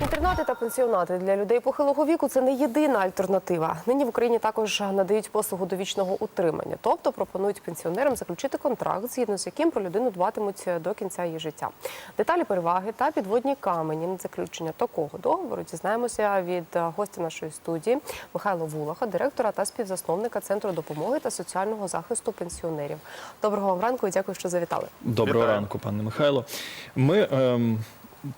Інтернати та пенсіонати для людей похилого віку це не єдина альтернатива. Нині в Україні також надають послугу довічного утримання, тобто пропонують пенсіонерам заключити контракт, згідно з яким про людину дбатимуть до кінця її життя. Деталі переваги та підводні камені на заключення такого договору дізнаємося від гостя нашої студії Михайла Вулаха, директора та співзасновника центру допомоги та соціального захисту пенсіонерів. Доброго вам ранку і дякую, що завітали. Доброго Вітаю. ранку, пане Михайло. Ми, ем,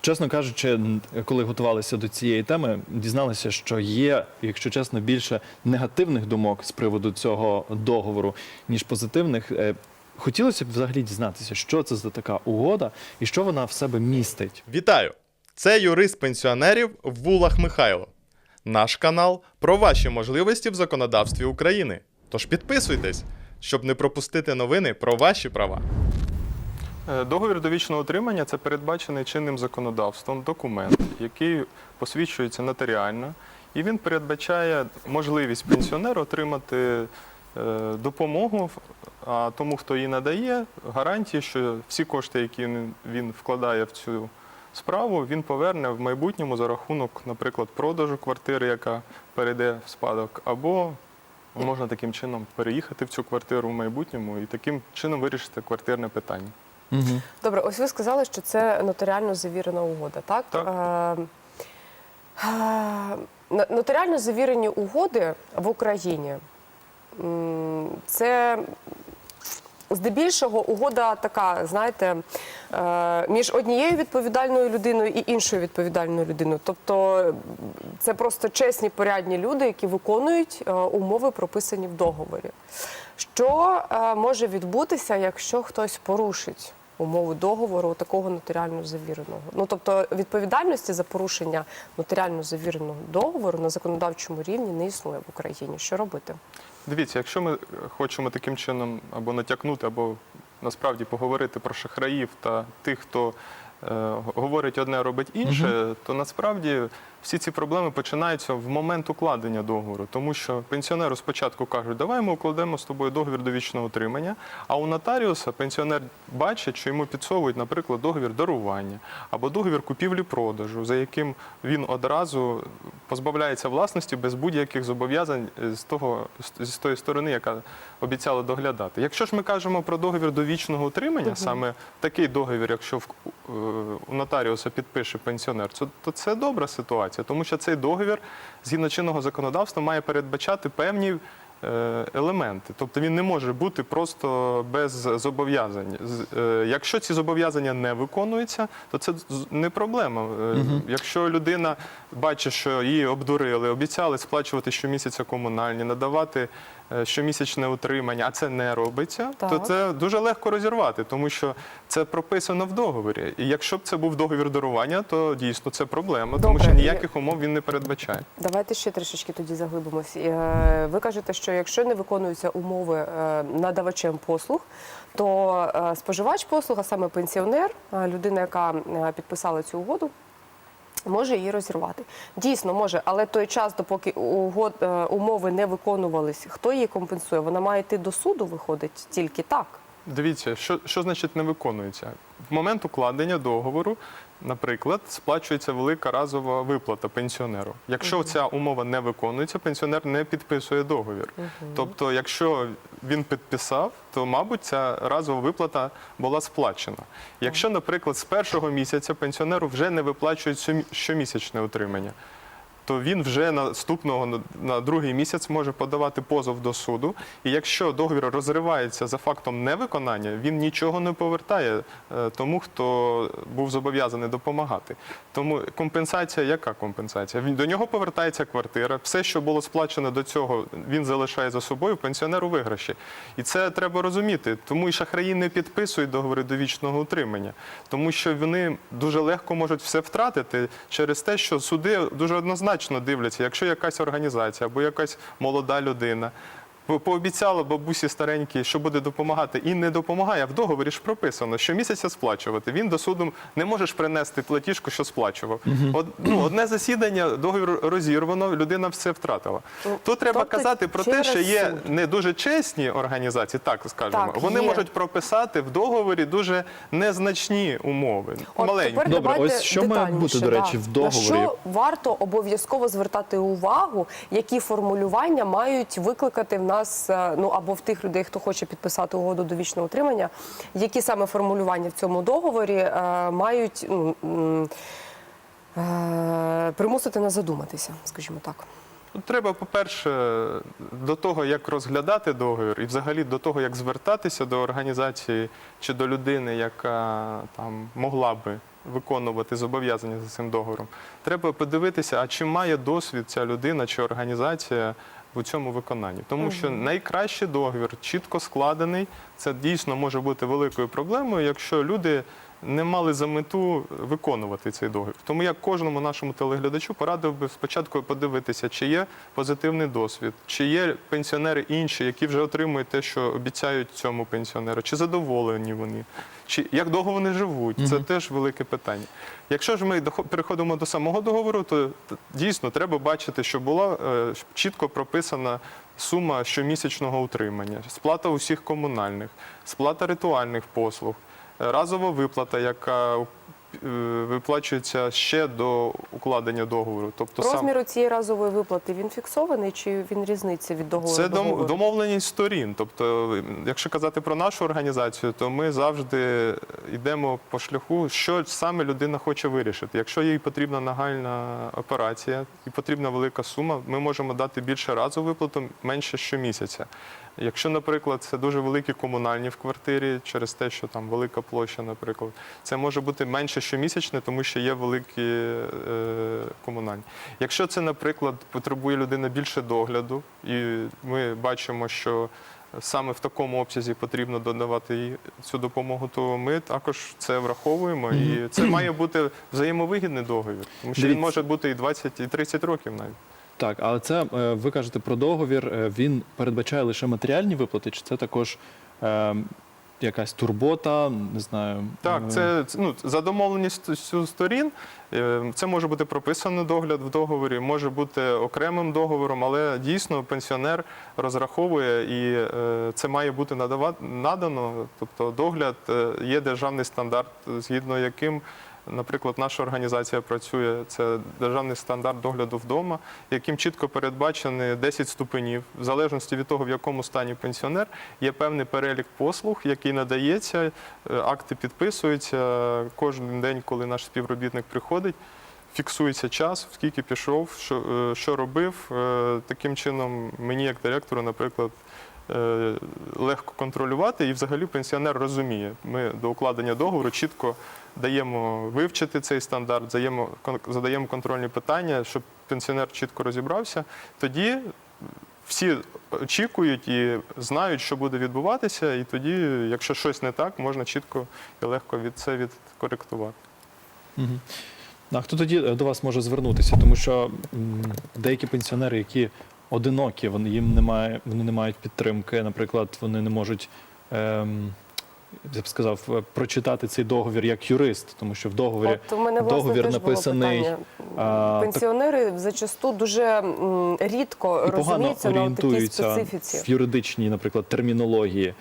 чесно кажучи, коли готувалися до цієї теми, дізналися, що є, якщо чесно, більше негативних думок з приводу цього договору, ніж позитивних. Е, Хотілося б взагалі дізнатися, що це за така угода і що вона в себе містить. Вітаю! Це юрист пенсіонерів Вулах Михайло. Наш канал про ваші можливості в законодавстві України. Тож підписуйтесь, щоб не пропустити новини про ваші права. Е, Договір довічного утримання це передбачений чинним законодавством документ, який посвідчується нотаріально, і він передбачає можливість пенсіонеру отримати е, допомогу, а тому, хто її надає, гарантії, що всі кошти, які він- він вкладає в цю справу, він поверне в майбутньому за рахунок, наприклад, продажу квартири, яка перейде в спадок, або можна таким чином переїхати в цю квартиру в майбутньому і таким чином вирішити квартирне питання. Угу. Добре, ось ви сказали, що це нотаріально завірена угода, так? Так. Е, е, Нотаріально завірені угоди в Україні це здебільшого угода така, знаєте, е, між однією відповідальною людиною і іншою відповідальною людиною. Тобто це просто чесні порядні люди, які виконують умови, прописані в договорі. Що може відбутися, якщо хтось порушить умови договору такого нотаріально завіреного? Ну тобто відповідальності за порушення нотаріально завіреного договору на законодавчому рівні не існує в Україні. Що робити? Дивіться, якщо ми хочемо таким чином або натякнути, або насправді поговорити про шахраїв та тих, хто е, говорить одне, робить інше, то насправді всі ці проблеми починаються в момент укладення договору, тому що пенсіонеру спочатку кажуть, давай ми укладемо з тобою договір довічного утримання. А у нотаріуса пенсіонер бачить, що йому підсовують, наприклад, договір дарування або договір купівлі-продажу, за яким він одразу позбавляється власності без будь-яких зобов'язань з того з тої сторони, яка обіцяла доглядати. Якщо ж ми кажемо про договір довічного утримання, саме такий договір, якщо в, е, у нотаріуса підпише пенсіонер, то це добра ситуація, тому що цей договір згідно чинного законодавства має передбачати певні. е, Елементи, тобто він не може бути просто без зобов'язань. Е, Якщо ці зобов'язання не виконуються, то це не проблема. Угу. Якщо людина бачить, що її обдурили, обіцяли сплачувати щомісяця комунальні, надавати е, щомісячне утримання, а це не робиться, то Так. це дуже легко розірвати, тому що це прописано в договорі. І якщо б це був договір дарування, то дійсно це проблема, тому Добре. що ніяких умов він не передбачає. Давайте ще трішечки тоді заглибимось. Е, Ви кажете, що якщо не виконуються умови е, надавачем послуг, то е, споживач послуг, а саме пенсіонер, е, людина, яка е, підписала цю угоду. Може її розірвати. Дійсно може, але той час, допоки угод, е, умови не виконувались, хто її компенсує? Вона має йти до суду, виходить тільки так. Дивіться, що, що значить не виконується? В момент укладення договору, наприклад, сплачується велика разова виплата пенсіонеру. Якщо ця умова не виконується, пенсіонер не підписує договір. Тобто, якщо він підписав, то, мабуть, ця разова виплата була сплачена. Якщо, наприклад, з першого місяця пенсіонеру вже не виплачують щомісячне утримання, то він вже наступного на- другий місяць може подавати позов до суду. І якщо договір розривається за фактом невиконання, він нічого не повертає е, тому, хто був зобов'язаний допомагати. Тому компенсація, яка компенсація? До нього повертається квартира. Все, що було сплачено до цього, він залишає за собою пенсіонер у виграші. І це треба розуміти. Тому і шахраї не підписують договори довічного утримання, тому що вони дуже легко можуть все втратити через те, що суди дуже однозначно дивляться, якщо якась організація або якась молода людина пообіцяла бабусі старенькій, що буде допомагати, і не допомагає. В договорі ж прописано, що місяця сплачувати. Він до суду не можеш принести платіжку, що сплачував. Од, ну, одне засідання, договір розірвано, людина все втратила. Тут треба тобто казати про те, що є суд. не дуже чесні організації, так скажемо. Так, Вони є. можуть прописати в договорі дуже незначні умови. От маленькі. тепер Добре, ось що має бути, до речі, в договорі? На що варто обов'язково звертати увагу, які формулювання мають викликати в нас, е, ну або в тих людей, хто хоче підписати угоду до вічного утримання, які саме формулювання в цьому договорі е, мають ну, е, примусити нас задуматися, скажімо так. Треба, по-перше, до того, як розглядати договір, і взагалі до того, як звертатися до організації чи до людини, яка там могла би виконувати зобов'язання за цим договором, треба подивитися, а чи має досвід ця людина чи організація у цьому виконанні. Тому що найкращий договір, чітко складений, це дійсно може бути великою проблемою, якщо люди не мали за мету виконувати цей договір. Тому я кожному нашому телеглядачу порадив би спочатку подивитися, чи є позитивний досвід, чи є пенсіонери інші, які вже отримують те, що обіцяють цьому пенсіонеру, чи задоволені вони, чи як довго вони живуть. Це теж велике питання. Якщо ж ми переходимо до самого договору, то дійсно треба бачити, що була е, чітко прописана сума щомісячного утримання, сплата усіх комунальних, сплата ритуальних послуг, разова виплата, яка е, виплачується ще до укладення договору. Тобто сам цієї разової виплати він фіксований чи він різниця від договору? це договору? домовленість сторін. Тобто, якщо казати про нашу організацію, то ми завжди йдемо по шляху, що саме людина хоче вирішити. Якщо їй потрібна нагальна операція і потрібна велика сума, ми можемо дати більше разу виплату, менше щомісяця. Якщо, наприклад, це дуже великі комунальні в квартирі, через те, що там велика площа, наприклад, це може бути менше щомісячне, тому що є великі е, комунальні. Якщо це, наприклад, потребує людина більше догляду, і ми бачимо, що саме в такому обсязі потрібно додавати їй цю допомогу, то ми також це враховуємо. І це має бути взаємовигідний договір, тому що він Дивіться. може бути і 20, і 30 років навіть. Так, але це е, ви кажете про договір. е, Він передбачає лише матеріальні виплати, чи це також е, якась турбота, не знаю. Так, е, це ну, за домовленістю сторін. Це може бути прописаний догляд в договорі, може бути окремим договором, але дійсно пенсіонер розраховує і це має бути надава- надано. Тобто догляд є державний стандарт, згідно яким. Наприклад, наша організація працює, це державний стандарт догляду вдома, яким чітко передбачені 10 ступенів. В залежності від того, в якому стані пенсіонер, є певний перелік послуг, який надається, е, акти підписуються кожен день, коли наш співробітник приходить. Фіксується час, скільки пішов, що, е, що робив. Е, Таким чином, мені, як директору, наприклад, легко контролювати, і взагалі пенсіонер розуміє. Ми до укладення договору чітко даємо вивчити цей стандарт, задаємо, контрольні питання, щоб пенсіонер чітко розібрався. Тоді всі очікують і знають, що буде відбуватися, і тоді, якщо щось не так, можна чітко і легко від це відкоректувати. Мгм. А хто тоді е, до вас може звернутися? Тому що деякі пенсіонери, які одинокі, вони їм немає, вони не мають підтримки. Наприклад, вони не можуть. Ем, я б сказав, е, прочитати цей договір як юрист, тому що в договорі От у мене власне договір теж написаний, було а, Пенсіонери зачасту дуже рідко і розуміються на такій специфіці. в юридичній, наприклад, термінології.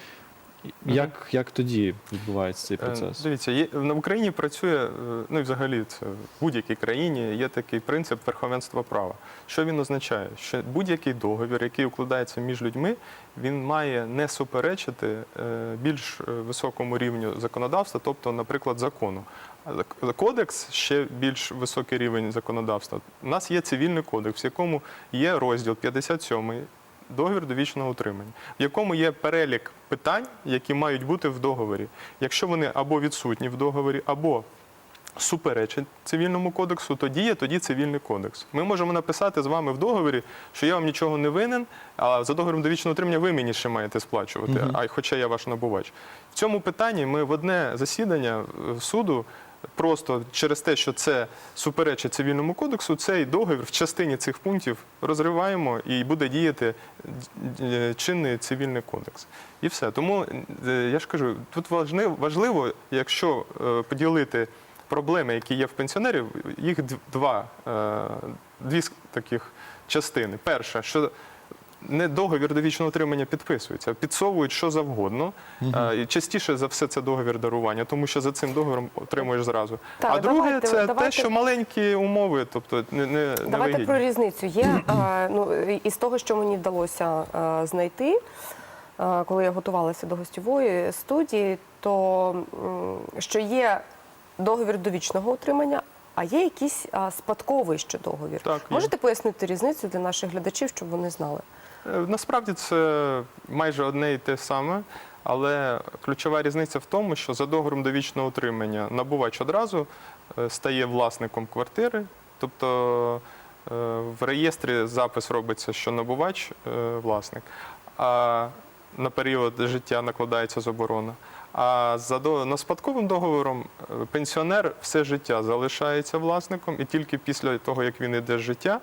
Як, як тоді відбувається цей Е, процес? Дивіться, є, на Україні працює, е, ну і взагалі це в будь-якій країні є такий принцип верховенства права. Що він означає? Що будь-який договір, який укладається між людьми, він має не суперечити е, більш високому рівню законодавства, тобто, наприклад, закону. Кодекс ще більш високий рівень законодавства. У нас є цивільний кодекс, в якому є розділ 57 договір довічного утримання, в якому є перелік питань, які мають бути в договорі. Якщо вони або відсутні в договорі, або суперечать цивільному кодексу, то діє тоді цивільний кодекс. Ми можемо написати з вами в договорі, що я вам нічого не винен, а за договором довічного утримання ви мені ще маєте сплачувати, Мгм. а хоча я ваш набувач. В цьому питанні ми в одне засідання е, суду просто через те, що це суперечить цивільному кодексу, цей договір в частині цих пунктів розриваємо і буде діяти е, чинний цивільний кодекс. І все. Тому е, я ж кажу, тут важливо, якщо е, поділити проблеми, які є в пенсіонерів, їх два, дві таких частини. Перше, що не договір довічного отримання підписується, підсовують що завгодно. Е, І частіше за все це договір дарування, тому що за цим договором отримуєш зразу. Так, а друге, давайте- це те, що маленькі умови, тобто не, не, Давайте невигідні. про різницю. Є ну із того, що мені вдалося знайти, коли я готувалася до гостьової студії, то що є договір довічного утримання, а є якийсь спадковий ще договір. Так, є. Можете пояснити різницю для наших глядачів, щоб вони знали? Е, Насправді це майже одне і те саме, але ключова різниця в тому, що за договором довічного утримання набувач одразу е, стає власником квартири, тобто е, в реєстрі запис робиться, що набувач власник, а на період життя накладається заборона. А за на спадковим договором пенсіонер все життя залишається власником, і тільки після того, як він іде з життя,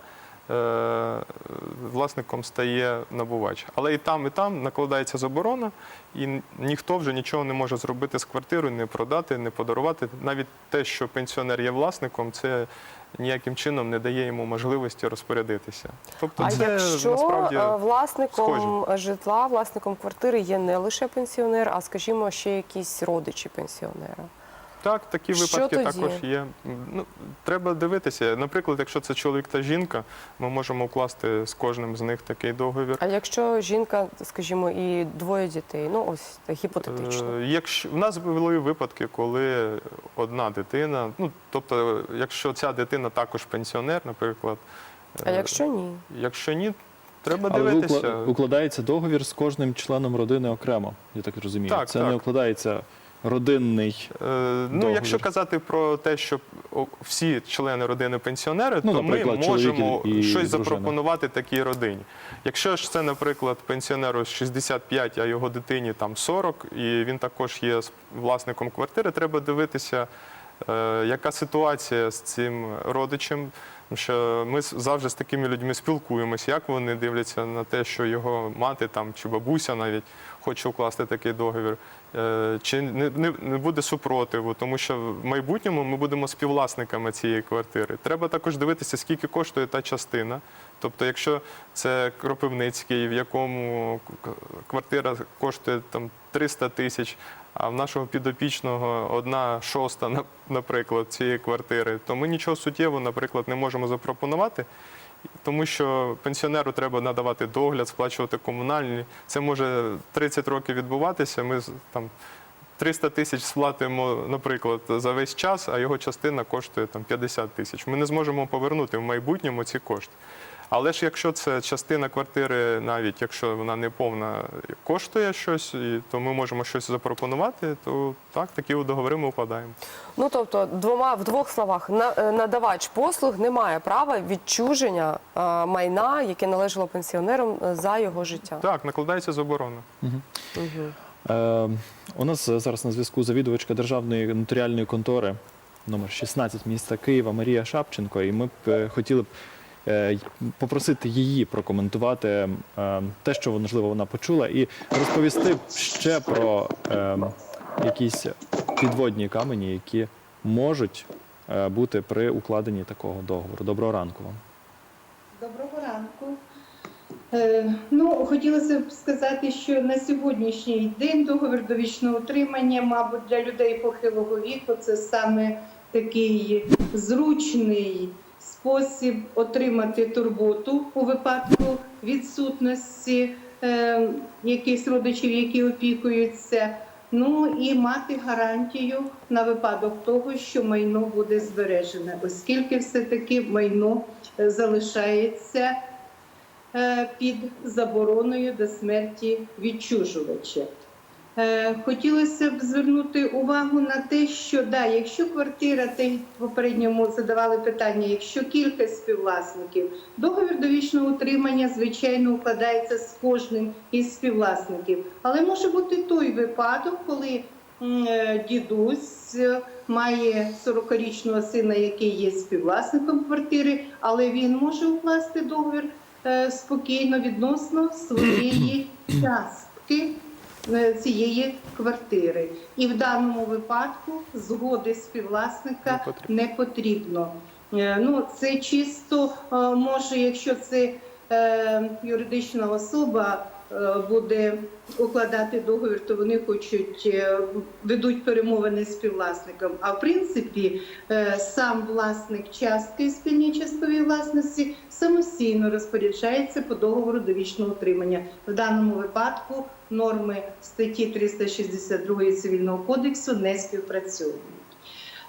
власником стає набувач. Але і там, і там накладається заборона, і ніхто вже нічого не може зробити з квартирою, не продати, не подарувати. Навіть те, що пенсіонер є власником, це ніяким чином не дає йому можливості розпорядитися. Тобто, а це якщо насправді е, власником схожі. житла, власником квартири є не лише пенсіонер, а скажімо, ще якісь родичі пенсіонера. Так, такі Що випадки тоді? також є. Ну, треба дивитися. Наприклад, якщо це чоловік та жінка, ми можемо укласти з кожним з них такий договір. А якщо жінка, скажімо, і двоє дітей, ну ось гіпотетично. Е, Якщо у нас були випадки, коли одна дитина, ну тобто, якщо ця дитина також пенсіонер, наприклад, А е, якщо ні? якщо ні, треба Але дивитися. укла- укладається договір з кожним членом родини окремо, я так розумію. Так, Це так. не укладається родинний. Е, Ну, договір. якщо казати про те, що всі члени родини пенсіонери, Ну, то ми можемо і- і щось дружина. запропонувати такій родині. Якщо ж це, наприклад, пенсіонеру 65, а його дитині там 40, і він також є власником квартири, треба дивитися, е, яка ситуація з цим родичем. Тому що ми завжди з такими людьми спілкуємося, як вони дивляться на те, що його мати там чи бабуся навіть хоче укласти такий договір, Е, чи не, не, не буде супротиву, тому що в майбутньому ми будемо співвласниками цієї квартири. Треба також дивитися, скільки коштує та частина. Тобто, якщо це Кропивницький, в якому квартира коштує там 300 тисяч, а в нашого підопічного одна шоста, наприклад, цієї квартири, то ми нічого суттєвого, наприклад, не можемо запропонувати. Тому що пенсіонеру треба надавати догляд, сплачувати комунальні. Це може 30 років відбуватися. Ми там 300 тисяч сплатимо, наприклад, за весь час, а його частина коштує там 50 тисяч. Ми не зможемо повернути в майбутньому ці кошти. Але ж якщо це частина квартири, навіть якщо вона не повна, коштує щось, і- то ми можемо щось запропонувати, то так, такі договори ми укладаємо. Ну тобто, двома в двох словах, на- е, надавач послуг не має права відчуження е, майна, яке належало пенсіонерам е, за його життя. Так, накладається заборона. Е, у нас зараз на зв'язку завідувачка Державної нотаріальної контори номер 16 міста Києва Марія Шапченко. І ми б е, хотіли б попросити її прокоментувати е, те, що можливо вона почула, і розповісти ще про е, якісь підводні камені, які можуть е, бути при укладенні такого договору. Доброго ранку вам. Доброго ранку. Е, Ну, хотілося б сказати, що на сьогоднішній день договір довічного утримання, мабуть, для людей похилого віку це саме такий зручний спосіб отримати турботу у випадку відсутності е, якихось родичів, які опікуються. Ну і мати гарантію на випадок того, що майно буде збережене, оскільки все-таки майно е, залишається е, під забороною до смерті відчужувача. Е, Хотілося б звернути увагу на те, що да, якщо квартира, те попередньому задавали питання, якщо кілька співвласників, договір довічного утримання, звичайно, укладається з кожним із співвласників. Але може бути той випадок, коли е, дідусь має 40-річного сина, який є співвласником квартири, але він може укласти договір е, спокійно відносно своєї частки цієї квартири. І в даному випадку згоди співвласника Не потрібно. Е, Ну, це чисто е, може, якщо це е, юридична особа е, буде укладати договір, то вони хочуть е, ведуть перемовини з співвласником. А в принципі, е, сам власник частки спільній частковій власності самостійно розпоряджається по договору довічного утримання. В даному випадку норми статті 362 цивільного кодексу не співпрацьовують.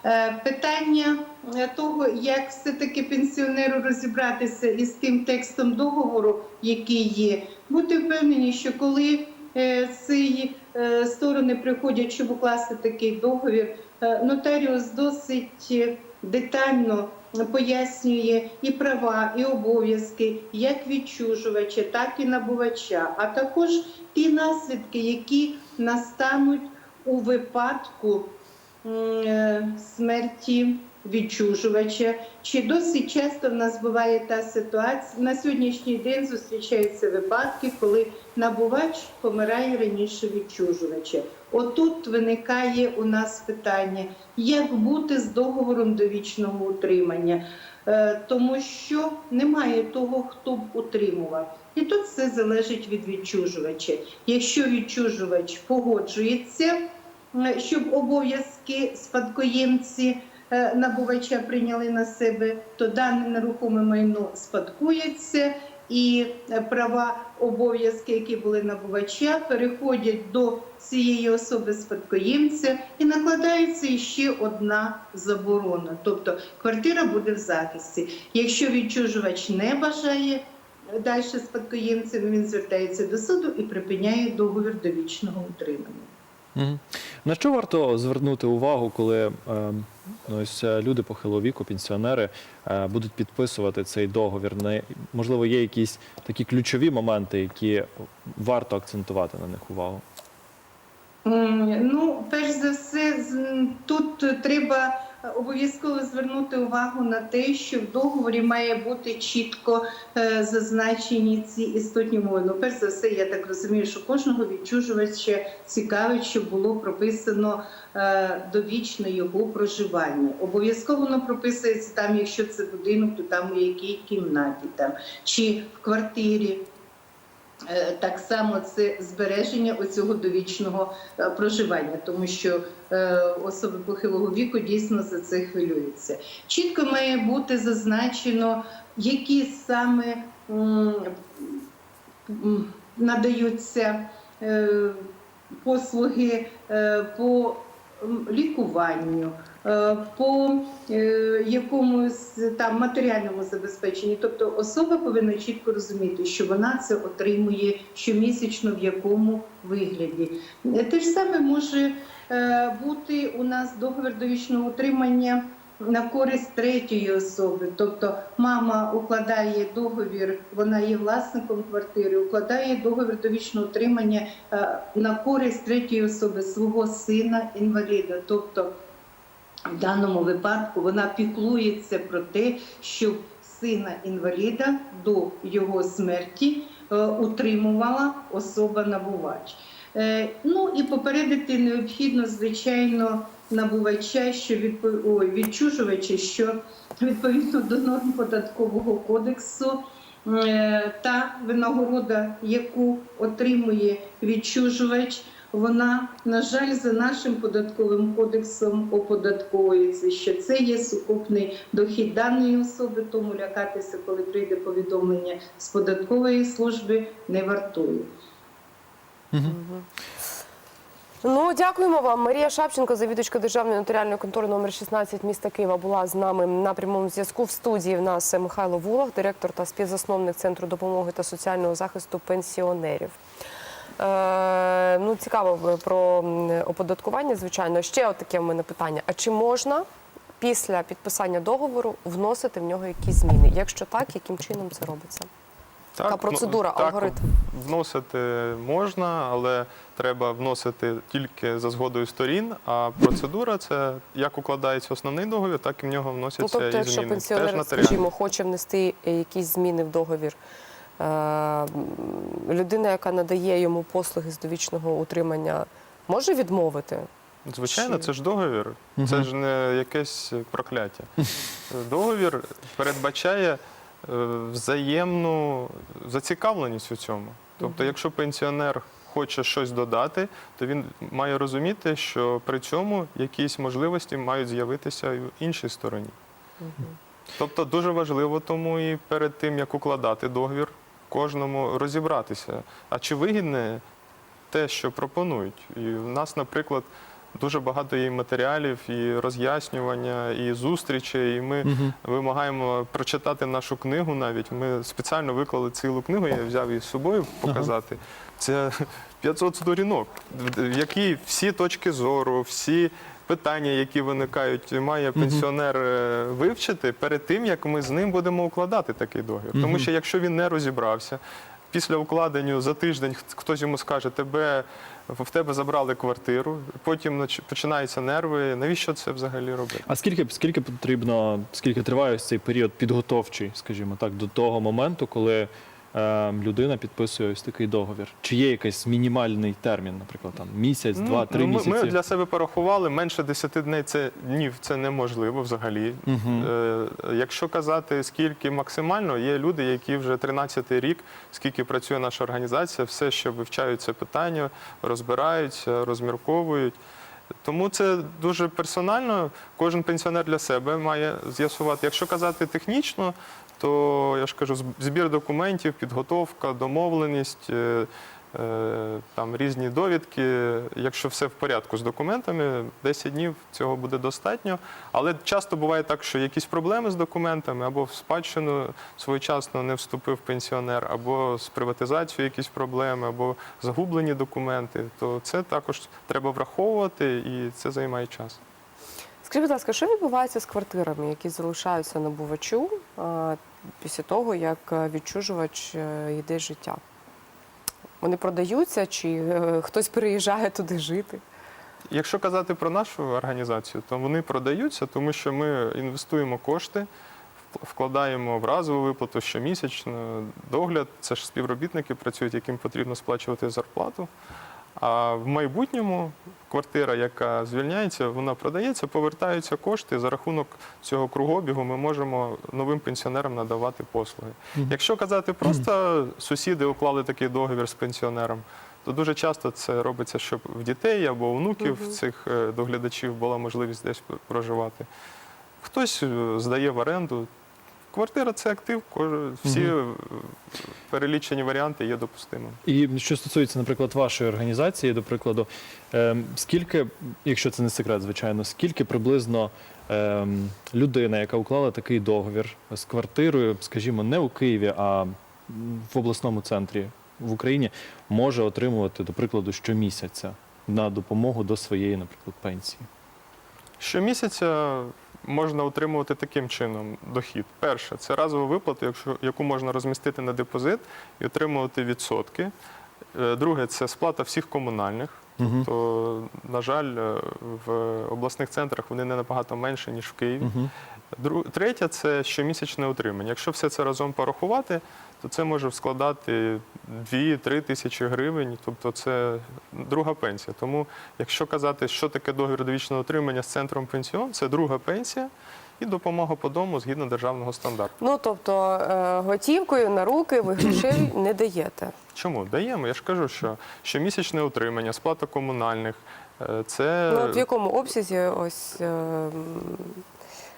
Е, Питання е, того, як все-таки пенсіонеру розібратися із тим текстом договору, який є, бути впевнені, що коли е, ці сторони приходять, щоб укласти такий договір, нотаріус досить детально пояснює і права, і обов'язки як відчужувача, так і набувача, а також ті наслідки, які настануть у випадку смерті відчужувача. Чи досить часто в нас буває та ситуація на сьогоднішній день зустрічаються випадки, коли набувач помирає раніше відчужувача. Отут виникає у нас питання, як бути з договором довічного утримання, Е, тому що немає того, хто б утримував. І тут все залежить від відчужувача. Якщо відчужувач погоджується, е, щоб обов'язки спадкоємці е, набувача прийняли на себе, то дане нерухоме майно спадкується, і е, права, обов'язки, які були набувача, переходять до цієї особи спадкоємця і накладається іще одна заборона. Тобто квартира буде в захисті. Якщо відчужувач не бажає далі спадкоємцем, він звертається до суду і припиняє договір довічного утримання. На що варто звернути увагу, коли е, ну, ось е, люди похилого віку, пенсіонери е, будуть підписувати цей договір? Можливо, є якісь такі ключові моменти, які варто акцентувати на них увагу? Ну, перш за все, тут треба обов'язково звернути увагу на те, що в договорі має бути чітко е, зазначені ці істотні мови. Ну, перш за все, я так розумію, що кожного відчужувача цікавить, щоб було прописано е, довічне його проживання. Обов'язково воно прописується там, якщо це будинок, то там у якій кімнаті там чи в квартирі. Е, Так само це збереження оцього довічного е, проживання, тому що е, особи похилого віку дійсно за це хвилюються. Чітко має бути зазначено, які саме надаються послуги по лікуванню, по е, якомусь там матеріальному забезпеченні. Тобто особа повинна чітко розуміти, що вона це отримує щомісячно в якому вигляді. Е, Те ж саме може е, бути у нас договір довічного утримання. На користь третьої особи, тобто мама укладає договір, вона є власником квартири, укладає договір довічного утримання е, на користь третьої особи свого сина інваліда. Тобто в даному випадку вона піклується про те, щоб сина інваліда до його смерті е, утримувала особа набувач. Е, Ну і попередити необхідно, звичайно, набувача, що відпо... Ой, відчужувача, що відповідно до норм податкового кодексу е, та винагорода, яку отримує відчужувач, вона, на жаль, за нашим податковим кодексом оподатковується, що це є сукупний дохід даної особи, тому лякатися, коли прийде повідомлення з податкової служби, не вартує. Ну, дякуємо вам. Марія Шапченко, завідувачка Державної нотаріальної контори номер 16 міста Києва, була з нами на прямому зв'язку. В студії в нас Михайло Вулах, директор та співзасновник Центру допомоги та соціального захисту пенсіонерів. Е, ну, цікаво про оподаткування, звичайно. Ще таке в мене питання: а чи можна після підписання договору вносити в нього якісь зміни? Якщо так, яким чином це робиться? Така ну, процедура, так, алгоритм. Вносити можна, але треба вносити тільки за згодою сторін. А процедура це як укладається основний договір, так і в нього Ну, вносяться тобто, і якщо пенсіонер, скажімо, хоче внести якісь зміни в договір, е, людина, яка надає йому послуги з довічного утримання, може відмовити? Звичайно, це ж договір, це ж не якесь прокляття. Договір передбачає е, взаємну зацікавленість у цьому. Тобто, якщо пенсіонер хоче щось додати, то він має розуміти, що при цьому якісь можливості мають з'явитися і в іншій стороні. Тобто дуже важливо тому і перед тим, як укладати договір, кожному розібратися. А чи вигідне те, що пропонують? І в нас, наприклад, дуже багато є матеріалів, і роз'яснювання, і зустрічей. І ми Мгм. вимагаємо прочитати нашу книгу навіть. Ми спеціально виклали цілу книгу, я взяв її з собою показати. Це 500 сторінок, в якій всі точки зору, всі питання, які виникають, має пенсіонер е, вивчити перед тим, як ми з ним будемо укладати такий договір. Тому що якщо він не розібрався, після укладення за тиждень хтось йому скаже, тебе в тебе забрали квартиру, потім починаються нерви. Навіщо це взагалі робити? А скільки скільки потрібно, скільки триває цей період підготовчий, скажімо так, до того моменту, коли людина підписує ось такий договір? Чи є якийсь мінімальний термін, наприклад, там місяць, два, три ну, ми, місяці? Ми для себе порахували менше 10 днів це днів це неможливо взагалі. Мгм. Е, якщо казати скільки максимально, є люди, які вже 13 рік, скільки працює наша організація, все, що вивчають це питання, розбираються, розмірковують. Тому це дуже персонально. Кожен пенсіонер для себе має з'ясувати. Якщо казати технічно, то я ж кажу, зб- збір документів, підготовка, домовленість, е, е, там різні довідки. Якщо все в порядку з документами, 10 днів цього буде достатньо. Але часто буває так, що якісь проблеми з документами, або в спадщину своєчасно не вступив пенсіонер, або з приватизацією якісь проблеми, або загублені документи, то це також треба враховувати і це займає час. Скажіть, будь ласка, що відбувається з квартирами, які залишаються набувачу а, після того, як е, відчужувач е, йде життя? Вони продаються чи е, хтось переїжджає туди жити? Якщо казати про нашу організацію, то вони продаються, тому що ми інвестуємо кошти, вкладаємо в разову виплату щомісячно, догляд. Це ж співробітники працюють, яким потрібно сплачувати зарплату. А в майбутньому квартира, яка звільняється, вона продається, повертаються кошти. За рахунок цього кругобігу ми можемо новим пенсіонерам надавати послуги. Якщо казати просто сусіди уклали такий договір з пенсіонером, то дуже часто це робиться, щоб в дітей або онуків Мгм. цих е, доглядачів була можливість десь проживати. Хтось е, здає в оренду. Квартира це актив, всі е, перелічені варіанти є допустимими. І що стосується, наприклад, вашої організації, до прикладу, ем, скільки, якщо це не секрет, звичайно, скільки приблизно ем, людина, яка уклала такий договір з квартирою, скажімо, не у Києві, а в обласному центрі в Україні, може отримувати, до прикладу, щомісяця на допомогу до своєї, наприклад, пенсії? Щомісяця можна отримувати таким чином дохід. Перше, це разова виплата, яку можна розмістити на депозит і отримувати відсотки. Е, Друге, це сплата всіх комунальних. Мгм. То, на жаль, е, в обласних центрах вони не набагато менше, ніж в Києві. Третє це щомісячне утримання. Якщо все це разом порахувати, то це може складати 2-3 тисячі гривень, тобто це друга пенсія. Тому, якщо казати, що таке договір довічного утримання з центром пенсіон, це друга пенсія і допомога по дому згідно державного стандарту. Ну тобто е, готівкою на руки ви грошей не даєте. Чому? Даємо. Я ж кажу, що щомісячне утримання, сплата комунальних. е, Це Ну от в якому обсязі ось е,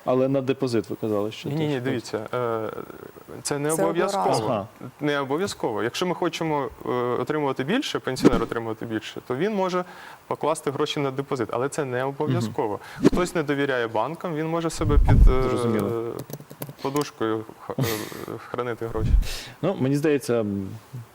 Але на депозит ви казали, що Ні, ні, дивіться, е, це не Це обов'язково. одноразово. Ага. Не обов'язково. Якщо ми хочемо е, отримувати більше, пенсіонер отримувати більше, то він може покласти гроші на депозит, але це не обов'язково. Хтось не довіряє банкам, він може себе під е, Зрозуміло. Подушкою х- е, хранити гроші. Ну, мені здається,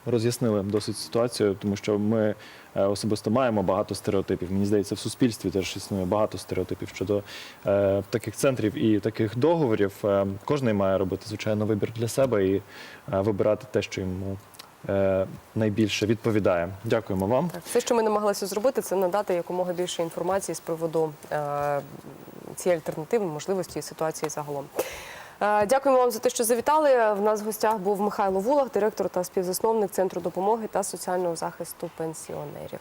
роз'яснили досить ситуацію, тому що ми е, особисто маємо багато стереотипів. Мені здається, в суспільстві теж існує багато стереотипів щодо е, таких центрів і таких договорів. Е, кожен має робити, звичайно, вибір для себе і е, вибирати те, що йому е, найбільше відповідає. Дякуємо вам. Так, все, що ми намагалися зробити, це надати якомога більше інформації з приводу е, цієї альтернативи, можливості і ситуації загалом. Е, Дякуємо вам за те, що завітали. В нас в гостях був Михайло Вулах, директор та співзасновник Центру допомоги та соціального захисту пенсіонерів.